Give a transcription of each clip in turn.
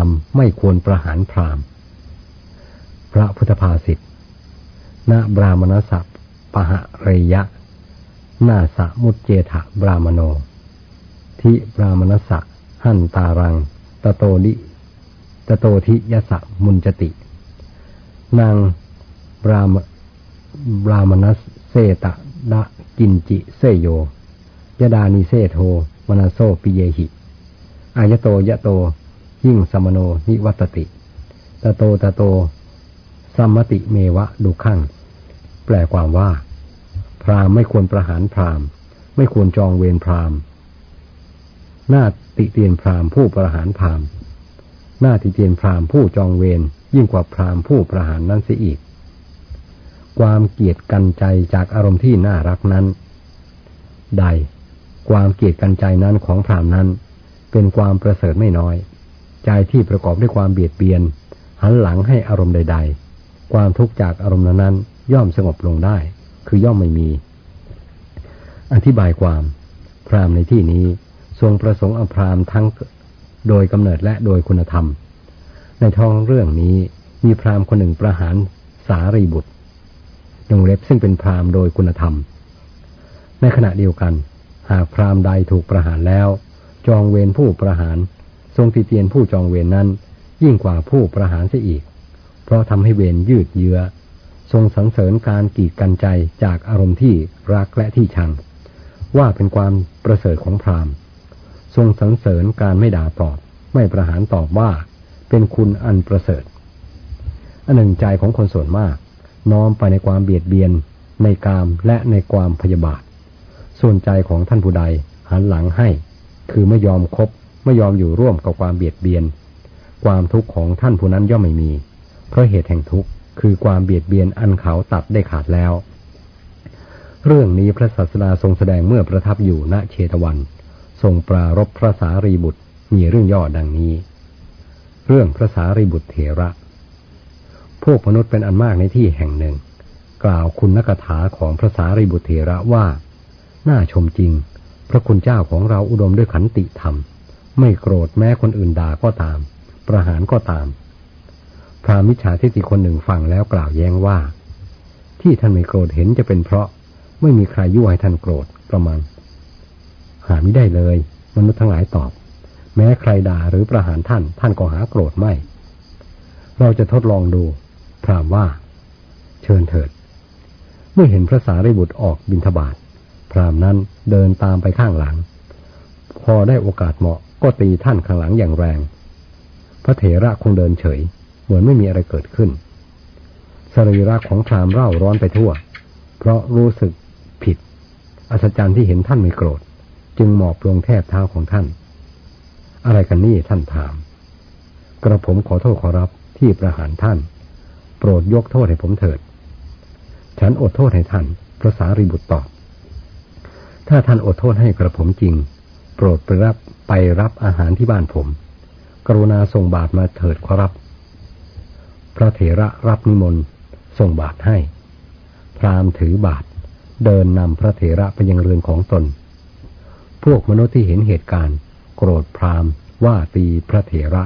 ามไม่ควรประหารพรามพระพุทธภาษิตณบรามณสัพปะหะเรยะ นาสะมุจเจถะบรามโน ทิบรามณสะหันตารัง ตโตดิตโตทิยสะมุนจติ นางบรามบรามณสเสตะดะกินจิเสยโยยดานิเซโทมนาโซปิเยหิ อายโตยะโต ยิ่งสมโนนิวัตติตโตตโตสัมมติเมวะดุขังแปลความว่า พราหมณ์ไม่ควรประหารพราหมณ์ ไม่ควรจองเวรพราหมณ์หน้าติเตียนพราหมณ์ผู้ประหารพราหมณ์หน้าติเตียนพราหมณ์ผู้จองเวรยิ่งกว่าพราหมณ์ผู้ประหารนั้นเสียอีก ความเกียดกันใจจากอารมณ์ที่น่ารักนั้น ใด ความเกียดกันใจนั้นของพราหมณ์นั้น เป็นความประเสริฐไม่น้อย ใจที่ประกอบด้วยความเบียดเบียน หันหลังให้อารมณ์ใด ๆ ความทุกข์จากอารมณ์นั้นย่อมสงบลงได้ คือย่อมไม่มี อธิบายความพราหมณ์ในที่นี้ทรงประสงค์อพรามทั้งโดยกำเนิดและโดยคุณธรรม ในท้องเรื่องนี้มีพราหมณ์คนหนึ่งประหารสารีบุตรดงเล็บซึ่งเป็นพราหมณ์โดยคุณธรรม ในขณะเดียวกัน หากพราหมณ์ใดถูกประหารแล้ว จองเวรผู้ประหาร รงติเตียนผู้จองเวรนนั้น ยิ่งกว่าผู้ประหารเสียอีก เพราะทำให้เวรยืดเยื้อ ทรงสรรเสริญการกีดกันใจจากอารมณ์ที่รักและที่ชัง ว่าเป็นความประเสริฐของพราหมณ์ ทรงสรรเสริญการไม่ด่าตอบ ไม่ประหารตอบว่าเป็นคุณอันประเสริฐอันหนึ่งใจของคนส่วนมาก น้อมไปในความเบียดเบียน ในกามและในความพยาบาท ส่วนใจของท่านผู้ใดหันหลังให้ คือไม่ยอมคบ ไม่ยอมอยู่ร่วมกับความเบียดเบียน ความทุกข์ของท่านผู้นั้นย่อมไม่มี เพราะเหตุแห่งทุกข์คือความเบียดเบียนอันเขาตัดได้ขาดแล้ว เรื่องนี้พระศาสดาทรงแสดงเมื่อประทับอยู่ณเชตวัน ทรงปรารบพระสารีบุตรมีเรื่องย่อดังนี้ เรื่องพระสารีบุตรเถระ พวกมนุษย์เป็นอันมากในที่แห่งหนึ่ง กล่าวคุณนักถาของพระสารีบุตรเถระว่า น่าชมจริง พระคุณเจ้าของเราอุดมด้วยขันติธรรม ไม่โกรธแม้คนอื่นด่าก็ตาม ประหารก็ตาม พระมิจฉาทิฏฐิคนหนึ่งฟังแล้วกล่าวแย้งว่า ที่ท่านไม่โกรธเห็นจะเป็นเพราะไม่มีใครยั่วให้ท่านโกรธประมาณหาไม่ได้เลย มนุษย์ทั้งหลายตอบ แม้ใครด่าหรือประหารท่าน ท่านก็หาโกรธไม่ เราจะทดลองดู พรามว่า เชิญเถิด เมื่อเห็นพระสารีบุตรออกบินทบาทพรามนั้นเดินตามไปข้างหลัง พอได้โอกาสเหมาะ ก็ตีท่านข้างหลังอย่างแรง พระเถระคงเดินเฉย เหมือนไม่มีอะไรเกิดขึ้น สรีระของพรามเร่าร้อนไปทั่ว เพราะรู้สึกผิด อัศจรรย์ที่เห็นท่านไม่โกรธ จึงหมอบลงแทบเท้าของท่าน อะไรกันนี่ท่านถาม กระผมขอโทษขอรับที่ประหารท่าน โปรดยกโทษให้ผมเถิด ฉันอดโทษให้ท่าน พระสารีบุตรตอบ ถ้าท่านอดโทษให้กระผมจริง ปรดไปรับไปรับอาหารที่บ้านผม กรุณาส่งบาตรมาเถิดขอรับ พระเถระรับนิมนต์ส่งบาตรให้ พรามถือบาตรเดินนำพระเถระไปยังเรือนของตน พวกมนุษย์ที่เห็นเหตุการณ์ โกรธพราหมณ์ว่าตีพระเถระ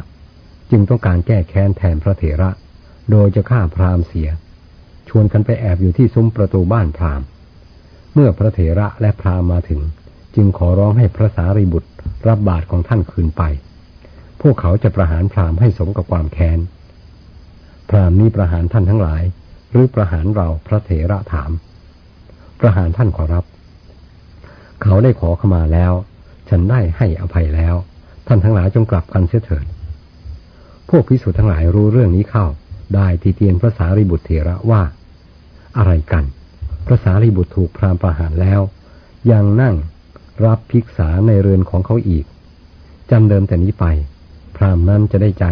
จึงต้องการแก้แค้นแทนพระเถระ โดยจะฆ่าพราหมณ์เสีย ชวนกันไปแอบอยู่ที่ซุ้มประตูบ้านพราหมณ์ เมื่อพระเถระและพราหมณ์มาถึง จึงขอร้องให้พระสารีบุตรรับบาตรของท่านคืนไป พวกเขาจะประหารพราหมณ์ให้สมกับความแค้น พราหมณ์นี้ประหารท่านทั้งหลาย หรือประหารเราพระเถระถาม ประหารท่านขอรับ เขาได้ขอขมาแล้ว ฉันได้ให้อภัยแล้ว ท่านทั้งหลายจงกลับกันเสียเถิด พวกพิสุทั้งหลายรู้เรื่องนี้เข้า ได้ทีเตียนพระสารีบุตรเถระว่า อะไรกัน พระสารีบุตรถูกพรามประหารแล้ว ยังนั่ง รับภิกษาในเรือนของเขาอีกจำเดิมแต่นี้ไป พรามนั้นจะได้ใจ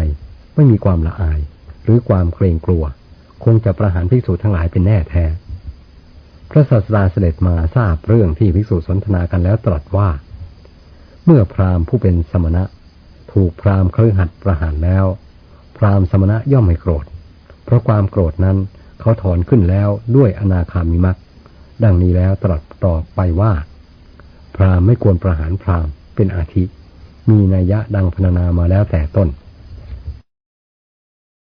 ไม่มีความละอาย หรือความเกรงกลัว คงจะประหารภิกษุทั้งหลายเป็นแน่แท้ พระศาสดาเสด็จมาทราบเรื่องที่ภิกษุสนทนากันแล้วตรัสว่า เมื่อพราหมณ์ผู้เป็นสมณะ ถูกพราหมณ์ครือหัดประหารแล้ว พราหมณ์สมณะย่อมไม่โกรธ เพราะความโกรธนั้นเขาถอนขึ้นแล้วด้วยอนาคามิมักดังนี้แล้วตรัสต่อไปว่า พราหมณ์ไม่ควรประหารพราหมณ์เป็นอาทิ มีนัยยะดังพรรณนามาแล้วแต่ต้น